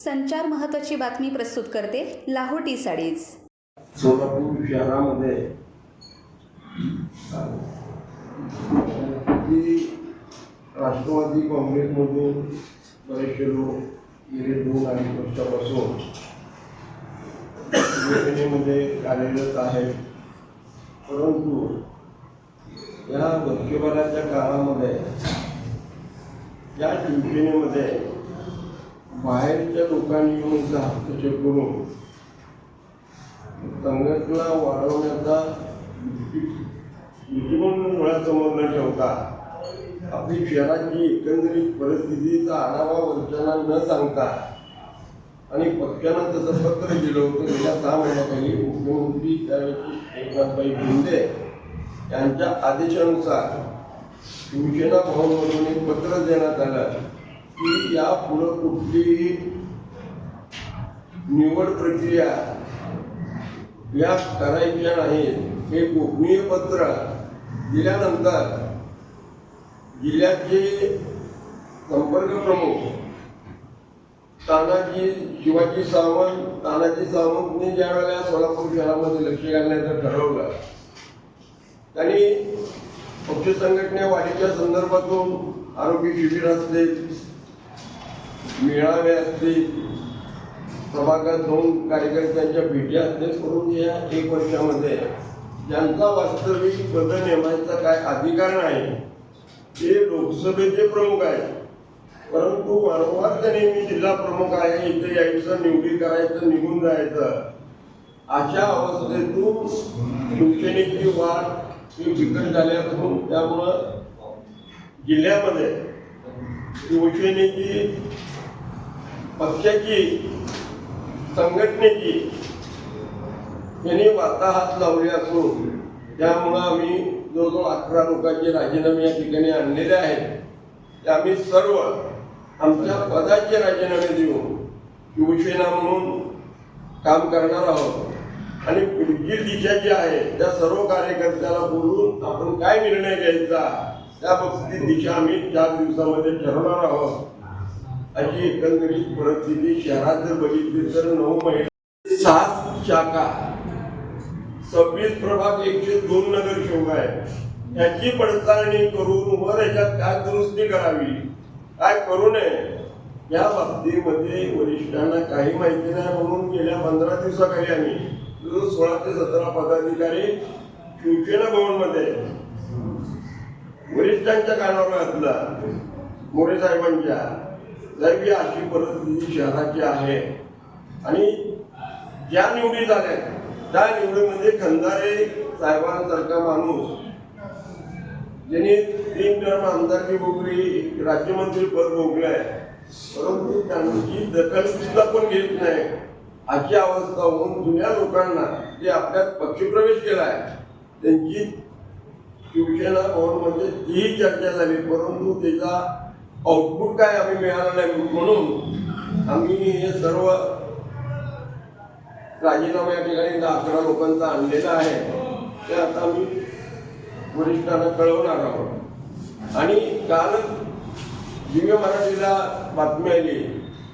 संचार महत्वाची बातमी प्रस्तुत करते लाहोटी साडीज. सोलापूर शहरामध्ये राष्ट्रवादी काँग्रेसमधून बरेचसे लोक गेले दोन अडीच वर्षापासून. शिवसेनेमध्ये कार्यरत आहेत. परंतु या वर्षभराच्या काळामध्ये या शिवसेनेमध्ये बाहेरच्या लोकांनी येऊन हस्तक्षेप करून संघटना वाढवण्याचा दृष्टिकोन डोळ्यासमोर न ठेवता आपली शहराची एकंदरीत परिस्थितीचा आढावा वरच्यांना न सांगता आणि पक्षानं तसं पत्र दिलं होतं गेल्या सहा महिन्याखाली मुख्यमंत्री त्यावेळी एकनाथभाई शिंदे यांच्या आदेशानुसार शिवसेना भवनमधून एक पत्र देण्यात आलं. की या पुढं कुठलीही निवड प्रक्रिया या करायच्या नाहीत हे गोपनीय पत्र दिल्यानंतर जिल्ह्याचे संपर्क प्रमुख तानाजी शिवाजी सावंत तानाजी सावंतने ज्या वेळेला सोलापूर शहरामध्ये लक्ष घालण्याचं ठरवलं त्यांनी पक्ष संघटने वाढीच्या संदर्भातून आरोग्य शिबिर असतील मेळावे असतील सभागात जाऊन कार्यकर्त्यांच्या भेटी असतील करून या एक वर्षामध्ये. ज्यांचा वास्तविक बदल नेमायचा काय अधिकार नाही. ते लोकसभेचे प्रमुख आहेत. परंतु वारंवार ते नेहमी जिल्हा प्रमुख आहे इथे यायचं निवडी करायचं निघून जायचं. अशा अवस्थेतून शिवसेनेची वाढ ही बिकट झाली असून त्यामुळं जिल्ह्यामध्ये शिवसेनेची पक्षाची संघटनेची यांनी वार्ताहात लावले असून त्यामुळं आम्ही जवळजवळ अकरा लोकांचे राजीनामे या ठिकाणी आणलेले आहेत. ते आम्ही सर्व आमच्या पदाचे राजीनामे देऊन शिवसेना म्हणून काम करणार आहोत. आणि पुढची दिशा जी आहे त्या सर्व कार्यकर्त्याला बोलून आपण काय निर्णय घ्यायचा त्या बाबतीत दिशा आम्ही चार दिवसामध्ये ठरवणार आहोत. अशी एकंदरीत परिस्थिती शहरात जर बघितली तर नऊ महिने सात शाखा सव्वीस प्रभाग एकशे दोन नगर शोभा आहे याची पडताळणी करून वर याच्यात काय दुरुस्ती करावी? काय करू नये? या बाबतीमध्ये वरिष्ठांना काही माहिती नाही म्हणून गेल्या पंधरा दिवसाखाली आम्ही सोळा ते सतरा पदाधिकारी शिवसेना भवनमध्ये वरिष्ठांच्या कानावर घातला मोरे साहेबांच्या. साहेब अशी परिस्थिती शहराची आहे आणि ज्या निवडी झाल्या त्या निवडीमध्ये म्हणजे खंदारे साहेबांसारखा माणूस ज्यांनी तीन टर्म आमदारकी भोगली राज्यमंत्री पद भोगलंय परंतु त्यांची दखल सुद्धा पण घेत नाही. अशी अवस्था होऊन जुन्या लोकांना जे आपल्यात पक्षप्रवेश केलाय त्यांची शिवसेना म्हणजे तीही चर्चा झाली परंतु त्याचा आउटपुट काय आम्ही मिळालं नाही म्हणून आम्ही हे सर्व राजीनामा या ठिकाणी दहा अकरा लोकांचा आणलेला आहे. ते आता आम्ही वरिष्ठांना कळवणार आहोत. आणि काल दिव्य मराठीला बातमी आली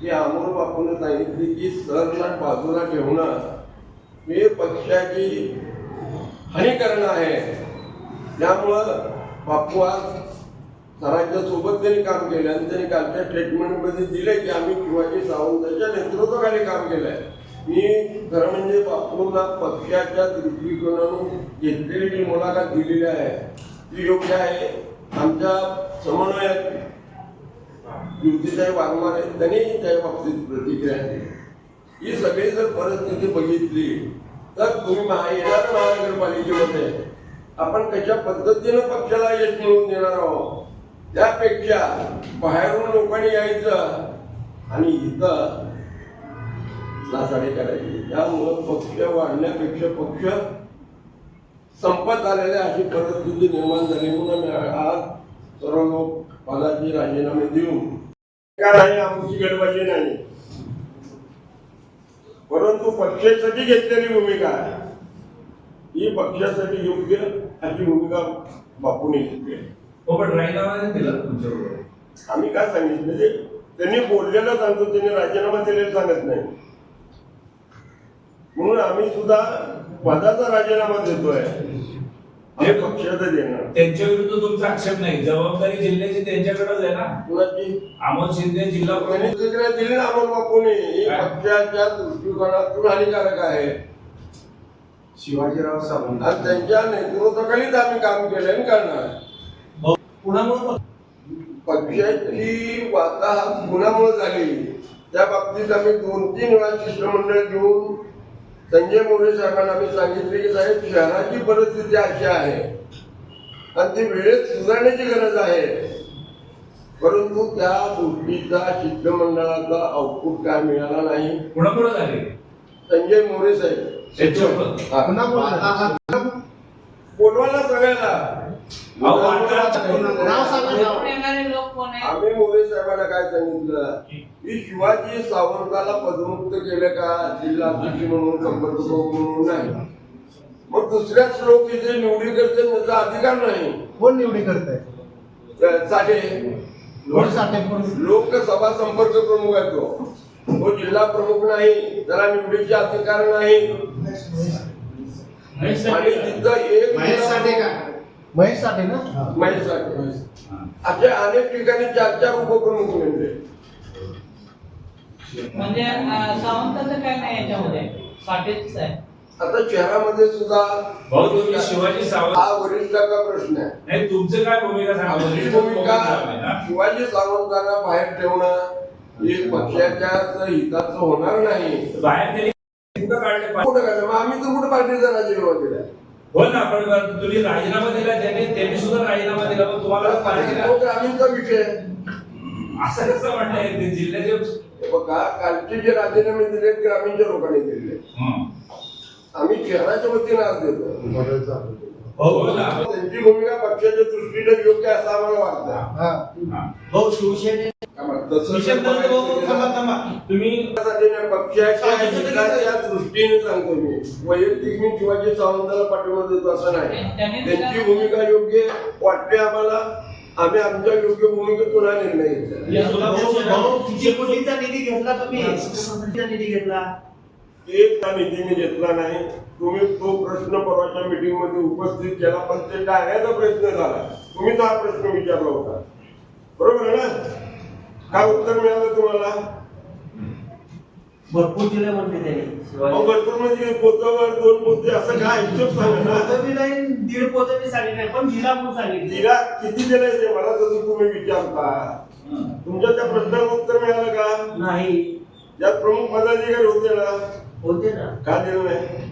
की अमोल बापून सांगितली की सरला बाजूला ठेवणं हे पक्षाची हानी करणं आहे. त्यामुळं बापू आज सरांच्या सोबत त्यांनी काम केलं आणि त्यांनी कालच्या स्टेटमेंटमध्ये दिले की आम्ही शिवाजी सावंतांच्या नेतृत्वाखाली काम केलंय. मी खरं म्हणजे बापूंना पक्षाच्या दृष्टिकोनातून घेतलेली जी मुलाखत दिलेली आहे ती योग्य आहे. आमच्या समन्वयक युवतीसाहेब वाघमारे त्यांनी त्या बाबतीत प्रतिक्रिया दिली. ही सगळी जर परिस्थिती बघितली तर तुम्ही महा येणाऱ्या महानगरपालिकेमध्ये आपण कशा पद्धतीनं पक्षाला यश मिळवून देणार आहोत? त्यापेक्षा बाहेरून लोकांनी यायचं आणि इथं नासाडी करायची. त्यामुळं पक्ष वाढण्यापेक्षा पक्ष संपत आलेल्या अशी परिस्थिती निर्माण झाली म्हणून आज सर्व लोक पदाचे राजीनामे देऊन का नाही आमची गडबडी नाही. परंतु पक्षासाठी घेतलेली भूमिका आहे. ही पक्षासाठी योग्य अशी भूमिका बापूने घेतली आहे. हो पण राजीनामा दिला तुमच्याबरोबर आम्ही काय सांगितलं? जे त्यांनी बोललेलं सांगतो त्यांनी राजीनामा दिलेला सांगत नाही. म्हणून आम्ही सुद्धा पदाचा राजीनामा देतोय. हे पक्षाचं देणार. त्यांच्या विरुद्ध तुमचा आक्षेप नाही. जबाबदारी जिल्ह्याची त्यांच्याकडेच आहे ना? कुणाची अमोल शिंदे जिल्हा दिली ना अमोल बापूने. हे? पक्षाच्या दृष्टिकोनातून हानिकारक आहे. शिवाजीराव सावंत. आणि त्यांच्या नेतृत्वाखालीच आम्ही काम केलं करणार. कुणामुळे पक्षाची वार्ताहर कुणामुळे झाली. त्या बाबतीत आम्ही दोन तीन वेळा शिष्टमंडळ घेऊन संजय मोरे साहेबांना आम्ही सांगितले की साहेब शहराची परिस्थिती अशी आहे. आणि ती वेळेत सुधारण्याची गरज आहे. परंतु त्या गोष्टीचा शिष्टमंडळाचा आउटपुट काय मिळाला नाही. कुणामुळे झाले. संजय मोरे साहेब. बोलवायला सगळ्याला आम्ही मोरे साहेबांना काय सांगितलं? की शिवाजी सावंताला पदमुक्त केलं का? जिल्हा अध्यक्ष म्हणून संपर्क प्रमुख म्हणून नाही. मग दुसऱ्याच लोक इथे निवडी करते त्याचा अधिकार नाही. कोण निवडी करताय? त्या- साठे. लोकसभा संपर्क प्रमुख आहे तो. तो जिल्हा प्रमुख नाही. त्याला निवडीचे अधिकार नाही. आणि तिथं एक महेश साठे का महेश साठे ना महेश. साठे असे अनेक ठिकाणी चार चार उपप्रमुख नेमले म्हणजे सावंताचं काय नाही याच्यामध्ये? साठेच आहे. आता शहरामध्ये सुद्धा भाऊ तुम्ही शिवाजी सावंत हा वरिष्ठाचा प्रश्न आहे. नाही तुमचं काय भूमिका सांगा? आमची वरिष्ठ भूमिका आहे ना? शिवाजी सावंतांना बाहेर ठेवणं हे पक्षाच्या हिताचं होणार नाही. बाहेर त्यांनी कुठं काढले? पाहिजे? कुठं काय मग आम्ही तर कुठं पार्टीचा राजीनामा दिला हो ना पण तुम्ही राजीनामा दिला त्यांनी त्यांनी सुद्धा राजीनामा दिला पण तुम्हाला पार्टीला तो ग्रामीणचा विषय असं कसं म्हणताय ते जिल्ह्याचे हे बघा कालचे जे राजीनामे दिले ग्रामीणच्या लोकांनी दिले हं. आम्ही शहराच्या वतीने आज देतो. हो ना. त्यांची भूमिका पक्षाच्या दृष्टीने योग्य असं आम्हाला वाटतं. हा. हा. भाऊ शिवसेने तसं जर बघायचं गेलं- तुम्ही पक्षाच्या हिताच्या दृष्टीने सांगतो मी. वैयक्तिक मी शिवाजी सावंताला पाठिंबा देतो असं नाही. त्यांची भूमिका योग्य वाटते आम्हाला. आम्ही आमच्या योग्य भूमिकेतून हा निर्णय घेतला निधी घेतला तुम्ही? निधी घेतला? एक त्या निधीने घेतला नाही. तुम्ही तो प्रश्न परवाच्या मीटिंगमध्ये उपस्थित केला. पण ते टाळण्याचा प्रयत्न झाला. तुम्हीच हा प्रश्न विचारला होता. बरोबर आहे ना? काय उत्तर मिळालं तुम्हाला? भरपूर दिले म्हणते अहो, त्यांनी भरपूर म्हणजे पोतावर दोन पोते असं काय हिशोब सांगा ना. नाही दीड पदवी सांगितली नाही पण जिल्हा म्हणून सांगितली. तिला किती दिले ते? मला तसं तुम्ही विचारता. तुमच्या त्या प्रश्नाला उत्तर मिळालं का? नाही. ज्यात प्रमुख पदाधिकारी होते ना. होते ना. का दिलं नाही?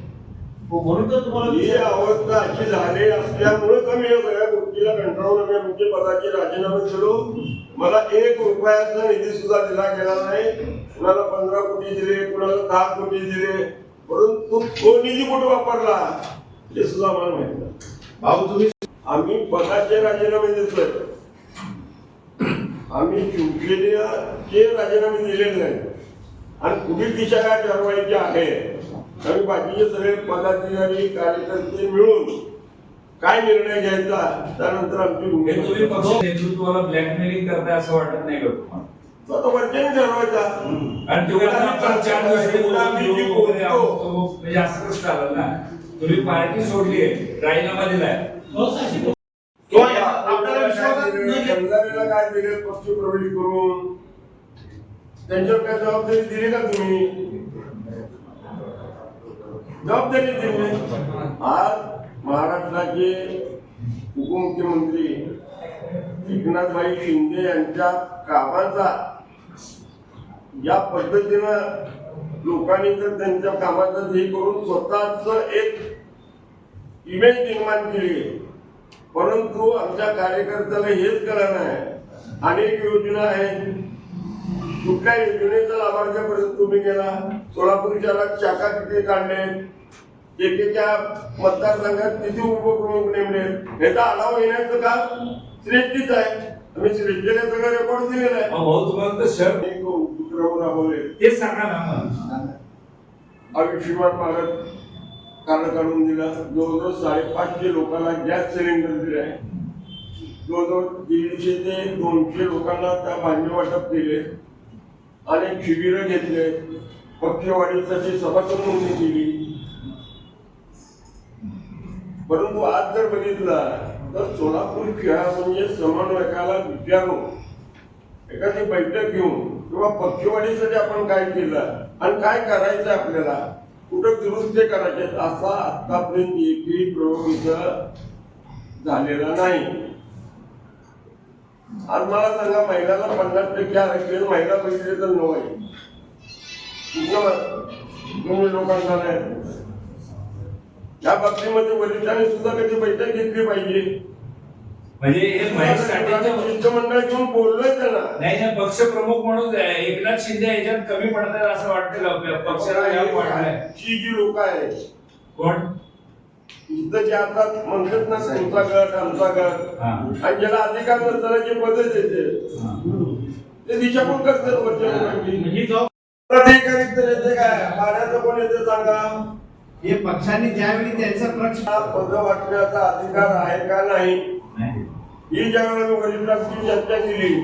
हो, म्हणून तर तुम्हाला ही. अवस्था अशी झाली असल्यामुळे या सगळ्या गोष्टीला कंटाळून आमचे पदाचे राजीनामे दिलो मला एक रुपयाचा निधी सुद्धा दिला गेला नाही. कुणाला पंधरा कोटी दिले कुणाला दहा कोटी दिले. परंतु तो निधी कुठे वापरला? हे सुद्धा आम्हाला माहीत नाही. भाऊ तुम्ही आम्ही पदाचे राजीनामे देतोय. आम्ही शिवसेनेचे राजीनामे दिलेले नाही. आणि पुढील दिशा काय ठरवायची आहे? आम्ही बाकीचे सगळे पदाधिकारी कार्यकर्ते मिळून काय निर्णय घ्यायचा त्यानंतर आमची हे तुम्ही भूमिका पक्ष नेतृत्वाला ब्लॅकमेलिंग करताय असं वाटत नाही का तुम्हाला? तो आता वरच्याने ठरवायचा. तुम्ही म्हणजे तुम्ही पार्टी सोडली आहे राजीनामा दिलाय. तो शेतकऱ्याला काय दिले? पक्ष प्रवेश करून. त्यांच्यावर काय जबाबदारी दिली का तुम्ही? जबाबदारी दिली. आज महाराष्ट्राचे उपमुख्यमंत्री एकनाथभाई शिंदे यांच्या कामाचा या पद्धतीनं लोकांनी तर त्यांच्या कामाचं हे करून स्वतःच एक इमेज निर्माण केली परंतु आमच्या कार्यकर्त्याला हेच कळलं नाही. अनेक योजना आहेत. कुठल्या योजनेचा लाभार्थ्यापर्यंत तुम्ही गेला? सोलापूर शहरात शाखा किती काढले एकेका मतदारसंघात किती उपप्रमुख नेमले याचा आढावा घेण्याचं काम श्रेष्ठीच आहे. आम्ही श्रेष्ठीला सगळं रेकॉर्ड दिलेलं आहे. भाऊ तुम्हाला तर शर्ट अनेक उपक्रम राबवले. तेच सांगा ना आयुष्यमान भारत कार्ड काढून दिला. जवळजवळ साडेपाचशे लोकांना गॅस सिलेंडर दिले आहे जवळजवळ दीडशे ते दोनशे लोकांना त्या भांडे वाटप केले. अनेक शिबिरं घेतले. पक्षवाढीसाठी सभासद नोंदणी केली. परंतु आज जर बघितला तर सोलापूर खेळा म्हणजे समन्वयकाला विचारून एखादी बैठक घेऊन किंवा पक्षवाढीसाठी आपण काय केलं आणि काय करायचं आपल्याला कुठं दुरुस्ती करायचे असा आतापर्यंत एकही प्रयोग इथं झालेला नाही. आज मला सांगा महिलाला पन्नास टक्के आरक्षण महिला बघितले तर नऊ आहे तुम्ही लोकांना नाही. या बाबतीमध्ये वरिष्ठांनी सुद्धा कधी बैठक घेतली पाहिजे. म्हणजे हे महेशसाठीचं शिष्टमंडळ घेऊन बोललोय त्यांना. नाही नाही पक्ष प्रमुख म्हणून एकनाथ शिंदे याच्यात कमी पडतात असं वाटतं पक्षाला वाटलंय ही जी लोक आहेत. कोण? इथं जे आता म्हणतात ना तुमचा गट आमचा गट. हा. आणि ज्याला अधिकार नसताना जे पद देते ते दिशाभूल करतात ही. तर येते काय? पाण्याचं कोण येते सांगा? हे पक्षांनी ज्यावेळी त्यांचा पक्ष हा पद वाटण्याचा अधिकार आहे का नाही. ही ज्यावेळेला वरिष्ठांची चर्चा केली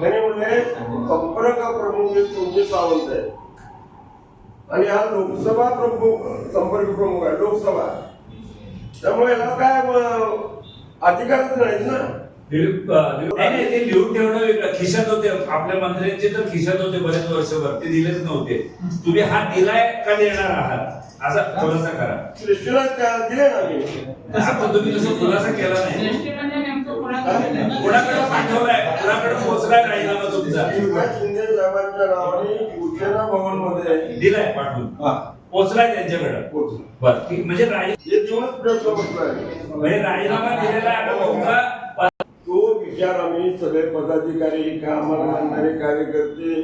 त्यांनी म्हणले संपर्क प्रमुख हे तुमचे सावंत आहे आणि हा लोकसभा प्रमुख संपर्क प्रमुख आहे लोकसभा. त्यामुळे याला काय अधिकारच नाहीत ना? नाही, ते लिहून ठेवणं वेगळं. खिशात होते आपल्या मंत्र्यांचे तर खिशात होते बरेच वर्षभर. ते दिलेच नव्हते. तुम्ही हा दिलाय का देणार आहात? असा खुलासा करा. सृष्टीला त्या- दिले ना मी आता तुम्ही तसं खुलासा केला नाही. सृष्टी म्हणजे नेमकं कोणाकडे कुणाकडे पाठवलाय? कुणाकडे पोहोचलाय राजीनामा तुमचा? एकनाथ शिंदे साहेबांच्या नावाने शिवसेना भवनमध्ये दिलाय पाठवून. पोहोचलाय त्यांच्याकडे. पोहोचलं. बर ठीक. म्हणजे राजी हे प्रश्न म्हणजे राजीनामा दिलेला आहे. आता तुमचा तो विचार आम्ही सगळे पदाधिकारी कामाला आणणारे कार्यकर्ते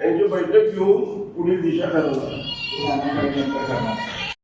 यांची बैठक घेऊन पुढील दिशा ठरवणार Mengenai yang.